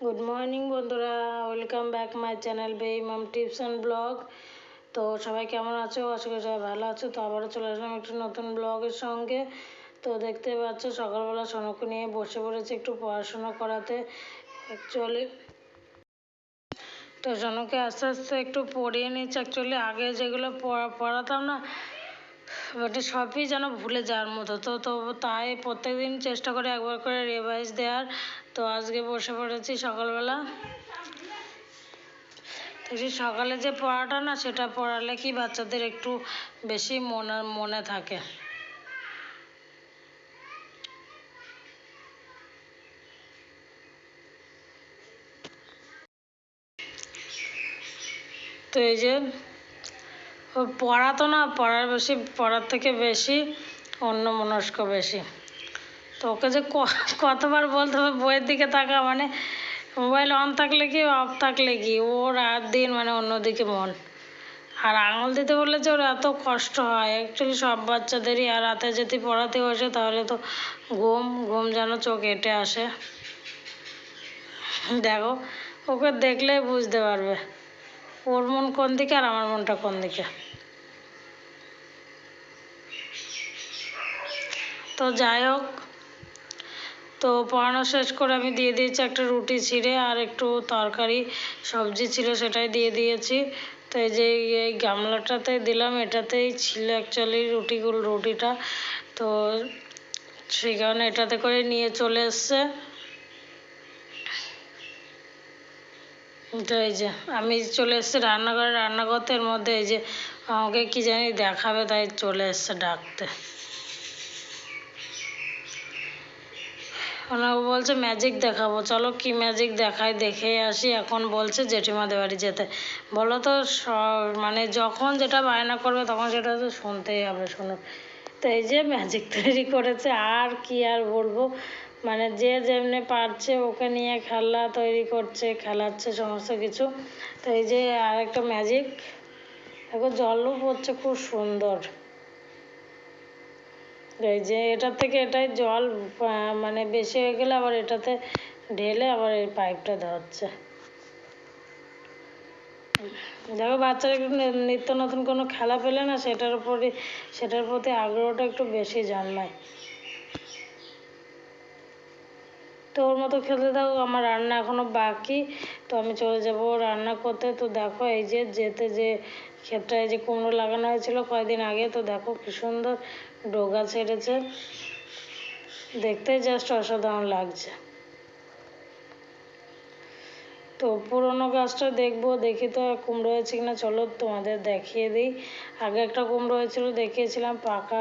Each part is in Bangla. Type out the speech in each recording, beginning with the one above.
গুড মর্নিং বন্ধুরা। ওয়েলকাম ব্যাক মাই চ্যানেল বেই মাম টিপস অ্যান্ড ব্লগ তো সবাই কেমন আছো? আশা করি সবাই ভালো আছো। তো আবারও চলে আসলাম একটি নতুন ব্লগের সঙ্গে। তো দেখতে পাচ্ছ, সকালবেলা সোনকে নিয়ে বসে পড়েছি একটু পড়াশোনা করাতে অ্যাকচুয়ালি তো সোনকে আস্তে আস্তে একটু পড়িয়ে নিচ্ছে। অ্যাকচুয়ালি আগে যেগুলো পড়াতাম না ওটা সবই যেন ভুলে যাওয়ার মতো। তো তো তাই প্রত্যেক দিন চেষ্টা করে একবার করে রিভাইজ দেওয়ার। তো আজকে বসে পড়েছি সকালবেলা। তো সেই সকালে যে পড়াটা না, সেটা পড়ালে কি বাচ্চাদের একটু বেশি মনে মনে থাকে। তো এই যে পড়াতো না, পড়ার বেশি, পড়ার থেকে বেশি অন্য মনস্ক বেশি। তো ওকে যে কতবার বলতে হবে, বইয়ের দিকে তাকা মানে মোবাইল অন থাকলে কি অফ থাকলে কি ও রাত দিন মানে অন্যদিকে মন। আর আঙুল দিতে বললে যে ওর এত কষ্ট হয় অ্যাকচুয়ালি সব বাচ্চাদেরই, আর রাতে যদি পড়াতে বসে, তাহলে তো ঘুম ঘুম যেন চোখ এঁটে আসে। দেখো, ওকে দেখলেই বুঝতে পারবে, ওর মন কোন দিকে আর আমার মনটা কোন দিকে। তো যাই হোক, তো পড়ানো শেষ করে আমি দিয়ে দিয়েছি একটা রুটি ছিঁড়ে আর একটু তরকারি, সবজি ছিল সেটাই দিয়ে দিয়েছি। তো এই যে এই গামলাটাতে দিলাম, এটাতেই ছিল অ্যাকচুয়ালি রুটিগুলো, রুটিটা। তো সেই কারণে এটাতে করে নিয়ে চলে এসছে। তো এই যে আমি চলে এসেছি রান্নাঘরে। রান্না করতে এর মধ্যে এই যে আমাকে কি জানি দেখাবে, তাই চলে এসছে ডাকতে। ওনাকে বলছে ম্যাজিক দেখাবো। চলো, কি ম্যাজিক দেখায়? দেখে আসি। এখন বলছে জেঠিমাদের বাড়ি যেতে। বলো তো মানে যখন যেটা বায়না করবে, তখন সেটা তো শুনতেই হবে শুনুন তো এই যে ম্যাজিক তৈরি করেছে, আর কি আর বলব? মানে যে যেমনি পারছে, ওকে নিয়ে খেলনা তৈরি করছে, খেলাচ্ছে, সমস্ত কিছু। তো এই যে আর একটা ম্যাজিক দেখো জলও পড়ছে, খুব সুন্দর। এই যে এটার থেকে এটাই জল মানে বেশি হয়ে গেলে আবার এটাতে ঢেলে আবার এই পাইপটা ধরছে দেখো, বাচ্চারা একটু নিত্য নতুন কোনো খেলা পেলে না সেটার উপরই, সেটার প্রতি আগ্রহটা একটু বেশি জন্মায়। তো ওর মতো খেলতে দাও, আমার রান্না এখনও বাকি। তো আমি চলে যাব রান্না করতে। তো দেখো এই যে যেতে যে ক্ষেতটায় যে কুমড়ো লাগানো হয়েছিল কয়েকদিন আগে, তো দেখো কি সুন্দর ডোগা ছেড়েছে। দেখতে জাস্ট অসাধারণ লাগছে। তো পুরোনো গাছটা দেখব, দেখি তো কুমড়ো হয়েছে কিনা। চলো তোমাদের দেখিয়ে দিই। আগে একটা কুমড়ো হয়েছিল, দেখিয়েছিলাম, পাকা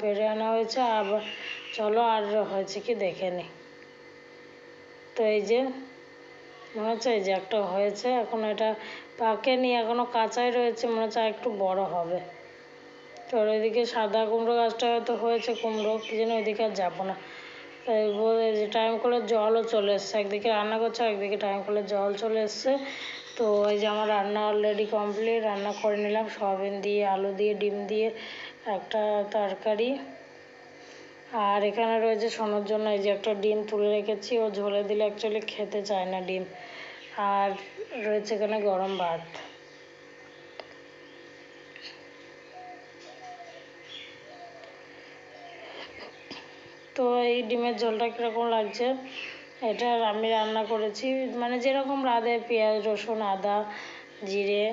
পেরে আনা হয়েছে। আবার চলো আর হয়েছে কি দেখে নিই তো এই যে, মনে হচ্ছে এই যে একটা হয়েছে, এখন এটা পাকেনি এখনও কাঁচাই রয়েছে, মনে হচ্ছে একটু বড় হবে। তো ওইদিকে সাদা কুমড়ো গাছটা হয়তো হয়েছে, কুমড়ো, কি যেন ওইদিকে আর যাব না। যে টাইম কলের জলও চলে এসছে, একদিকে রান্না করছে, একদিকে টাইম করে জল চলে এসছে। তো এই যে আমার রান্না অলরেডি কমপ্লিট রান্না করে নিলাম, সয়াবিন দিয়ে, আলু দিয়ে, ডিম দিয়ে, একটা তরকারি। আর এখানে রয়েছে সোনার জন্য এই যে একটা ডিম তুলে রেখেছি। ও ঝোলে দিলে অ্যাকচুয়ালি খেতে চায় না ডিম। আর রয়েছে এখানে গরম ভাত। তো এই ডিমের ঝোলটা কীরকম লাগছে? এটা আমি রান্না করেছি। মানে যেরকম রাঁধে, পেঁয়াজ, রসুন, আদা, জিরে,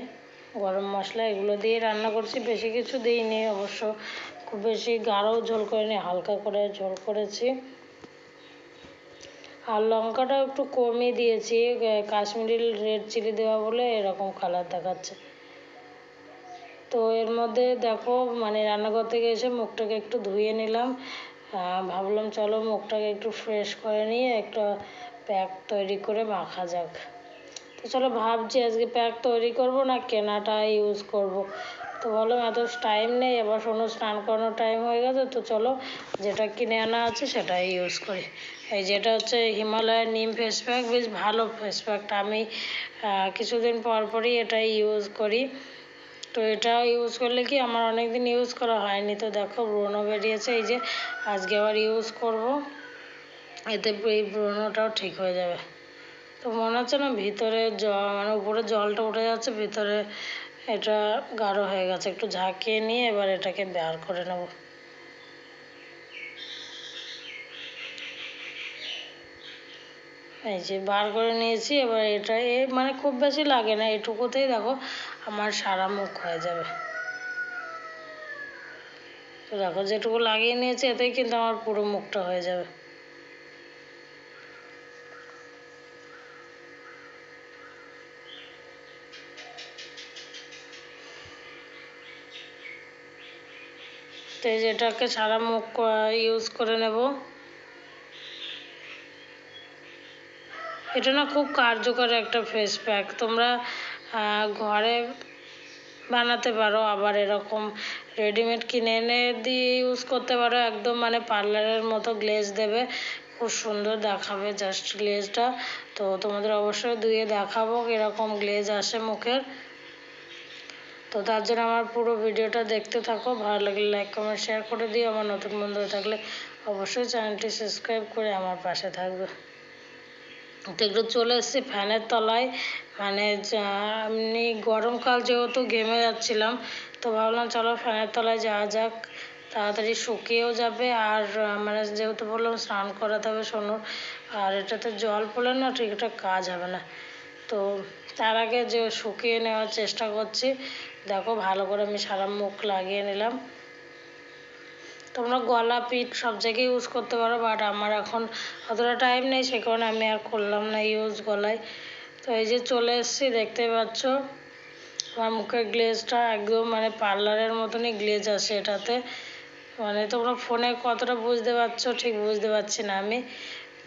গরম মশলা এগুলো দিয়ে রান্না করছি। বেশি কিছু দিইনি অবশ্য। খুব বেশি গাঢ়ও ঝোল করিনি, হালকা করে ঝোল করেছি। আর লঙ্কাটা একটু কমই দিয়েছি কাশ্মীরি রেড চিলি দেওয়া বলে এরকম কালার দেখাচ্ছে। তো এর মধ্যে দেখো মানে রান্নাঘর থেকে এসে মুখটাকে একটু ধুয়ে নিলাম। ভাবলাম চলো মুখটাকে একটু ফ্রেশ করে নিয়ে একটা প্যাক তৈরি করে মাখা যাক। তো চলো ভাবছি আজকে প্যাক তৈরি করব না কেনাটা ইউজ করব। তো ভাবলাম এত টাইম নেই, এবার শোনো স্নান করানোর টাইম হয়ে গেছে, তো চলো যেটা কিনে আনা আছে সেটাই ইউজ করি। এই যেটা হচ্ছে হিমালয়ের নিম ফেস প্যাক বেশ ভালো ফেস প্যাকটা আমি কিছুদিন পর পরই এটাই ইউজ করি। তো এটা ইউজ করলে কি আমার অনেক দিন ইউজ করা হয়নি। তো দেখো ব্রণ বেরিয়েছে, এই যে আজকে আবার ইউজ করব। এতে এই ব্রণটাও ঠিক হয়ে যাবে। তো মনে হচ্ছে না ভিতরে জল মানে উপরে জলটা উঠে যাচ্ছে, ভিতরে এটা গাঢ় হয়ে গেছে, একটু ঝাঁকিয়ে নিয়ে এবার এটাকে বের করে নেব। এই যে বার করে নিয়েছি, এবার এটা এ মানে খুব বেশি লাগে না, এটুকুতেই দেখো আমার সারা মুখ হয়ে যাবে। তো দেখো, যেটুকু লাগিয়ে নিয়েছি, এতেই কিন্তু আমার পুরো মুখটা হয়ে যাবে। তো এটাকে সারা মুখ ইউজ করে নেব। এটা না খুব কার্যকর একটা ফেস প্যাক তোমরা ঘরে বানাতে পারো, আবার এরকম রেডিমেড কিনে এনে দিয়ে ইউজ করতে পারো। একদম মানে পার্লারের মতো গ্লেজ দেবে। খুব সুন্দর দেখাবে জাস্ট গ্লেজটা তো তোমাদের অবশ্যই ধুয়ে দেখাবো এরকম গ্লেজ আসে মুখের। তো তার জন্য আমার পুরো ভিডিওটা দেখতে থাকো। ভালো লাগলে লাইক কমেন্ট শেয়ার করে দিও। আমার নতুন বন্ধু থাকলে অবশ্যই চ্যানেলটি সাবস্ক্রাইব করে আমার পাশে থাকবে। তো একটু চলে এসেছি ফ্যানের তলায়। মানে এমনি গরমকাল যেহেতু ঘেমে যাচ্ছিলাম, তো ভাবলাম চলো ফ্যানের তলায় যাওয়া যাক। তাড়াতাড়ি শুকিয়েও যাবে। আর মানে যেহেতু বললাম স্নান করাতে হবে সোনুর, আর এটাতে জল পড়লে না ঠিক একটা কাজ হবে না। তো তার আগে যে শুকিয়ে নেওয়ার চেষ্টা করছি। দেখো ভালো করে আমি সারা মুখ লাগিয়ে নিলাম। তোমরা গলা, পিঠ সব জায়গায় ইউজ করতে পারো বাট আমার এখন অতটা টাইম নেই, সে কারণে আমি আর করলাম না ইউজ গলায়। তো এই যে চলে এসেছি দেখতে পাচ্ছ? আমার মুখের গ্লেজটা একদম মানে পার্লারের মতনই গ্লেজ আসে এটাতে। মানে তোমরা ফোনে কতটা বুঝতে পারছ, ঠিক বুঝতে পারছি না আমি।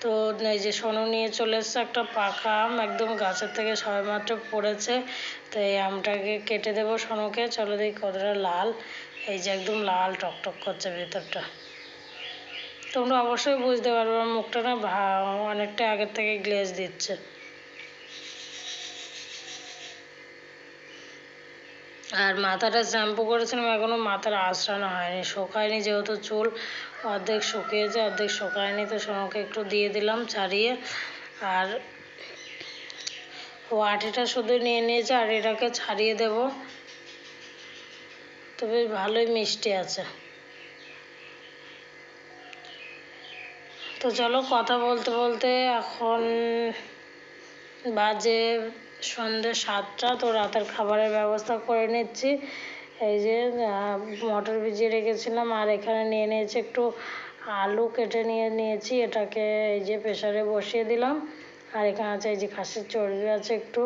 তো এই যে সোনু নিয়ে চলে এসছে একটা পাকা আম, একদম গাছের থেকে সবেমাত্র পড়েছে। তো এই আমটাকে কেটে দেবো সোনুকে। চলো দেখি কতটা লাল। এই যে একদম লাল টকটক করছে ভেতরটা। তোমরা অবশ্যই বুঝতে পারবে মুখটা না, ভা- অনেকটা আগের থেকে গ্লেজ দিচ্ছে। আর মাথাটা শ্যাম্পু করেছিলাম, এখনও মাথার আঁচড়ানো হয়নি, শুকায়নি যেহেতু চুল। অর্ধেক শুকিয়েছে অর্ধেক শুকায়নি তো সোনাকে একটু দিয়ে দিলাম ছাড়িয়ে। আর ও আটিটা শুধু নিয়ে নিয়েছে আর এটাকে ছাড়িয়ে দেব। বেশ ভালোই মিষ্টি আছে। তো চলো কথা বলতে বলতে এখন বাজে সন্ধ্যে সাতটা, তো রাতের খাবারের ব্যবস্থা করে নিচ্ছি। এই যে মটর ভিজিয়ে রেখেছিলাম, আর এখানে নিয়ে নিয়েছি একটু আলু কেটে নিয়ে নিয়েছি, এটাকে এই যে প্রেসারে বসিয়ে দিলাম, আর এখানে আছে এই যে খাসির চর্বি আছে একটু।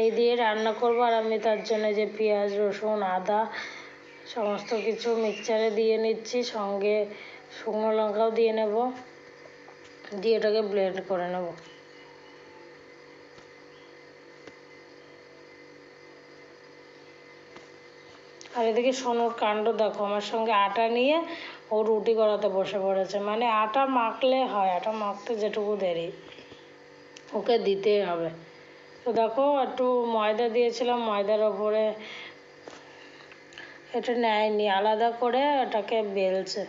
এই দিয়ে রান্না করব, আর আমি তার জন্য যে পেঁয়াজ, রসুন, আদা, সমস্ত কিছু মিক্সচারে দিয়ে নিচ্ছি, সঙ্গে শুকনো লঙ্কাও দিয়ে নেব, দিয়ে এটাকে ব্লেন্ড করে নেব। আর এদিকে সোনুর কাণ্ড দেখো, আমার সঙ্গে আটা নিয়ে ও রুটি করাতে বসে পড়েছে। মানে আটা মাখলে হয়, আটা মাখতে যেটুকু দেরি, ওকে দিতেই হবে। তো দেখো, একটু ময়দা দিয়েছিলাম, ময়দার ওপরে এটা নেয়নি, আলাদা করে এটাকে বেলছে।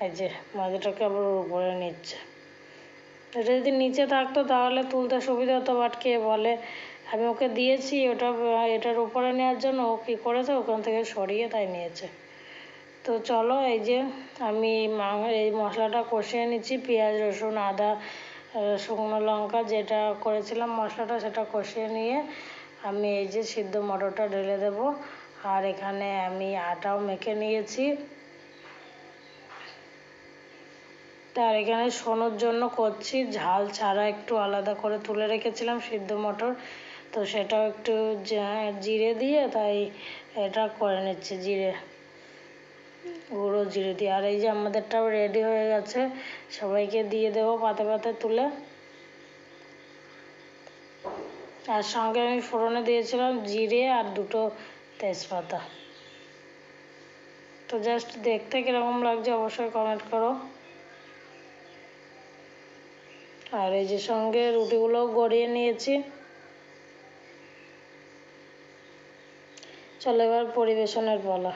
এই যে, ময়দাটাকে আবার উপরে নিচ্ছে। এটা যদি নিচে থাকতো তাহলে তুলতে সুবিধা হতো বাট কে বলে? আমি ওকে দিয়েছি, ওটা, এটার উপরে নেওয়ার জন্য ও কী করেছে, ওখান থেকে সরিয়ে তাই নিয়েছে। তো চলো এই যে আমি মা- এই মশলাটা কষিয়ে নিচ্ছি, পেঁয়াজ, রসুন, আদা শুকনো লঙ্কা যেটা করেছিলাম মশলাটা সেটা কষিয়ে নিয়ে আমি এই যে সিদ্ধ মটরটা ঢেলে দেব। আর এখানে আমি আটাও মেখে নিয়েছি। তার এখানে শোনোর জন্য করছি, ঝাল ছাড়া একটু আলাদা করে তুলে রেখেছিলাম সিদ্ধ মটর। তো সেটাও একটু জিরে দিয়ে তাই এটা করে নিচ্ছি জিরে। গুঁড়ো জিরে দিয়ে। আর এই যে আমাদেরটাও রেডি হয়ে গেছে, সবাইকে দিয়ে দেবো পাতে পাতে তুলে। আর সঙ্গে আমি ফোড়নে দিয়েছিলাম জিরে আর দুটো তেজপাতা। তো জাস্ট দেখতে কীরকম লাগছে অবশ্যই কমেন্ট করো। আর এই যে সঙ্গে রুটিগুলো গড়িয়ে নিয়েছি। চলো এবার পরিবেশনের বলা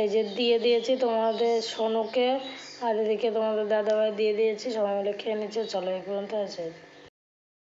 এই যে দিয়ে দিয়েছি তোমাদের সোনুকে, আর এদিকে তোমাদের দাদাভাই দিয়ে দিয়েছি, সবাই মিলে খেয়ে নিচ্ছে, চলো এই পর্যন্ত আছে।